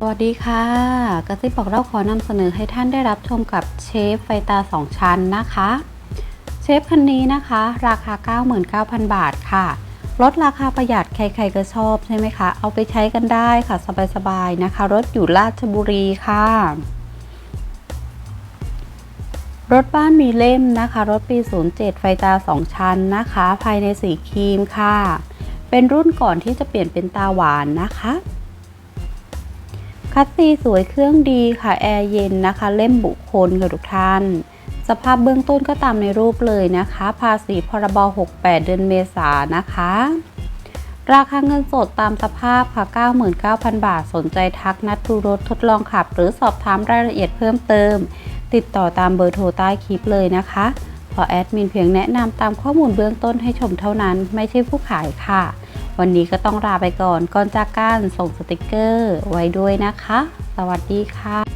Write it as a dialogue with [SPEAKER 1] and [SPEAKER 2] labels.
[SPEAKER 1] สวัสดีค่ะ กระซิบบอกเราขอนำเสนอให้ท่านได้รับชมกับเชฟไฟตา 2 ชั้นนะคะ เชฟคันนี้นะคะ ราคา 99,000 บาทค่ะรถราคาประหยัดใครๆก็ชอบใช่ไหมคะ เอาไปใช้กันได้ค่ะสบายๆนะคะ รถอยู่ราชบุรีค่ะ รถบ้านมีเล่มนะคะ รถปี 07 ไฟตา 2 ชั้นนะคะ ภายในสีครีมค่ะ เป็นรุ่นก่อนที่จะเปลี่ยนเป็นตาหวานนะคะ คัสซีสวยเครื่องดีค่ะ แอร์เย็นนะคะ เล่มบุคคลค่ะทุกท่าน สภาพเบื้องต้นก็ตามในรูปเลยนะคะ ภาษีพรบ 68 เดือนเมษานะคะ ราคาเงินสดตามสภาพค่ะ 99,000 บาท สนใจทักนัดดูรถทดลองขับ หรือสอบถามรายละเอียดเพิ่มเติม ติดต่อตามเบอร์โทรใต้คลิปเลยนะคะพอแอดมินเพียงแนะนำตามข้อมูลเบื้องต้นให้ชมเท่านั้น ไม่ใช่ผู้ขายค่ะ วันนี้ก็ต้องลาไปก่อนก่อนจากกันส่งสติกเกอร์ไว้ด้วยนะคะ สวัสดีค่ะ